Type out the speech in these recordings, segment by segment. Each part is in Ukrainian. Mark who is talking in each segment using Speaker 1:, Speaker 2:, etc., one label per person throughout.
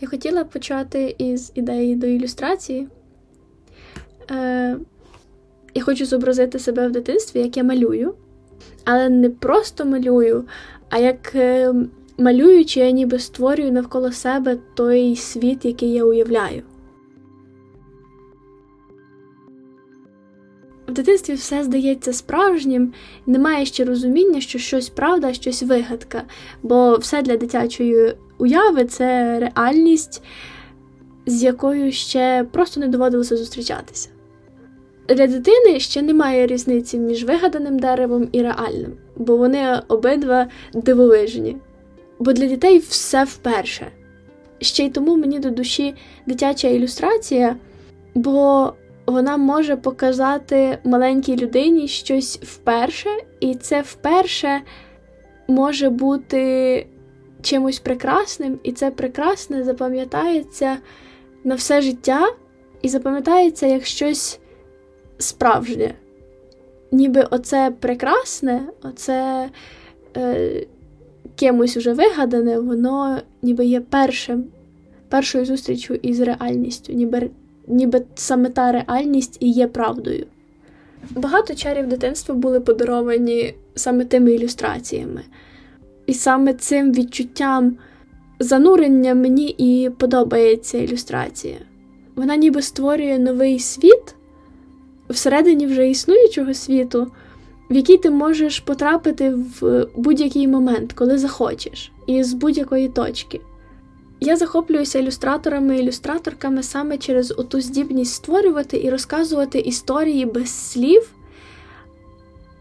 Speaker 1: Я хотіла почати із ідеї до ілюстрації. Е, я хочу зобразити себе в дитинстві, як я малюю. Але не просто малюю, а як е, малюючи, я ніби створюю навколо себе той світ, який я уявляю. В дитинстві все здається справжнім, немає ще розуміння, що щось правда, щось вигадка, бо все для дитячої уяви це реальність, з якою ще просто не доводилося зустрічатися. Для дитини ще немає різниці між вигаданим деревом і реальним, бо вони обидва дивовижні. Бо для дітей все вперше. Ще й тому мені до душі дитяча ілюстрація, бо вона може показати маленькій людині щось вперше, і це вперше може бути чимось прекрасним, і це прекрасне запам'ятається на все життя і запам'ятається як щось справжнє. Ніби оце прекрасне, оце е, кимось уже вигадане, воно ніби є першим, першою зустрічю із реальністю, ніби, ніби саме та реальність і є правдою. Багато чарів дитинства були подаровані саме тими ілюстраціями. І саме цим відчуттям занурення мені і подобається ілюстрація. Вона ніби створює новий світ всередині вже існуючого світу, в який ти можеш потрапити в будь-який момент, коли захочеш, і з будь-якої точки. Я захоплююся ілюстраторами і ілюстраторками саме через оту здібність створювати і розказувати історії без слів,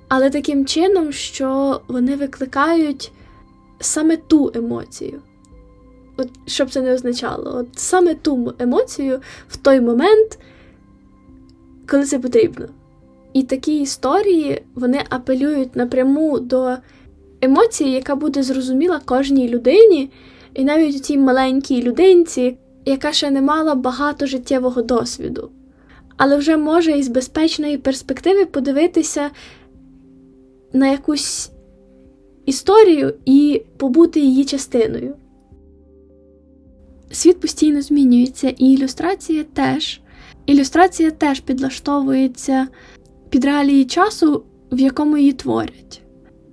Speaker 1: але таким чином, що вони викликають саме ту емоцію. От, Щоб це не означало, от саме ту емоцію в той момент, коли це потрібно. І такі історії вони апелюють напряму до емоції, яка буде зрозуміла кожній людині, і навіть у тій маленькій людинці, яка ще не мала багато життєвого досвіду, але вже може із безпечної перспективи подивитися на якусь історію і побути її частиною. Світ постійно змінюється, і ілюстрація теж. Ілюстрація теж підлаштовується під реалії часу, в якому її творять.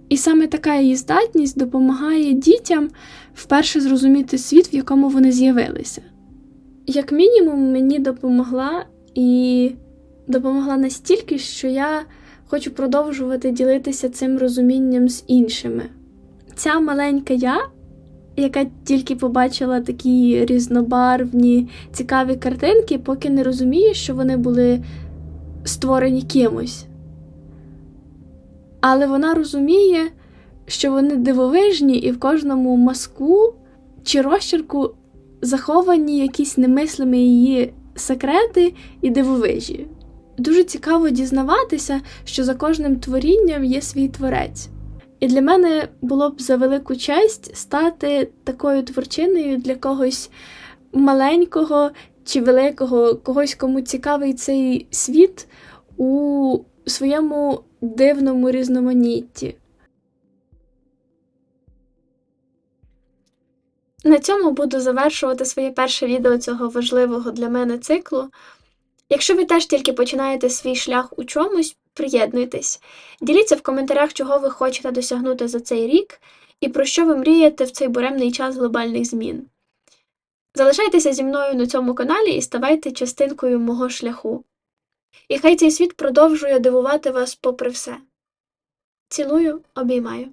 Speaker 1: І саме така її здатність допомагає дітям вперше зрозуміти світ, в якому вони з'явилися. Як мінімум, мені допомогла і допомогла настільки, що я хочу продовжувати ділитися цим розумінням з іншими. Ця маленька я, яка тільки побачила такі різнобарвні, цікаві картинки, поки не розуміє, що вони були створені кимось. Але вона розуміє, що вони дивовижні, і в кожному мазку чи розчерку заховані якісь немислимі її секрети і дивовижі. Дуже цікаво дізнаватися, що за кожним творінням є свій творець. І для мене було б за велику честь стати такою творчиною для когось маленького чи великого, когось, кому цікавий цей світ у своєму дивному різноманітті. На цьому буду завершувати своє перше відео цього важливого для мене циклу. Якщо ви теж тільки починаєте свій шлях у чомусь, приєднуйтесь. Діліться в коментарях, чого ви хочете досягнути за цей рік і про що ви мрієте в цей буремний час глобальних змін. Залишайтеся зі мною на цьому каналі і ставайте частинкою мого шляху. І хай цей світ продовжує дивувати вас попри все. Цілую, обіймаю.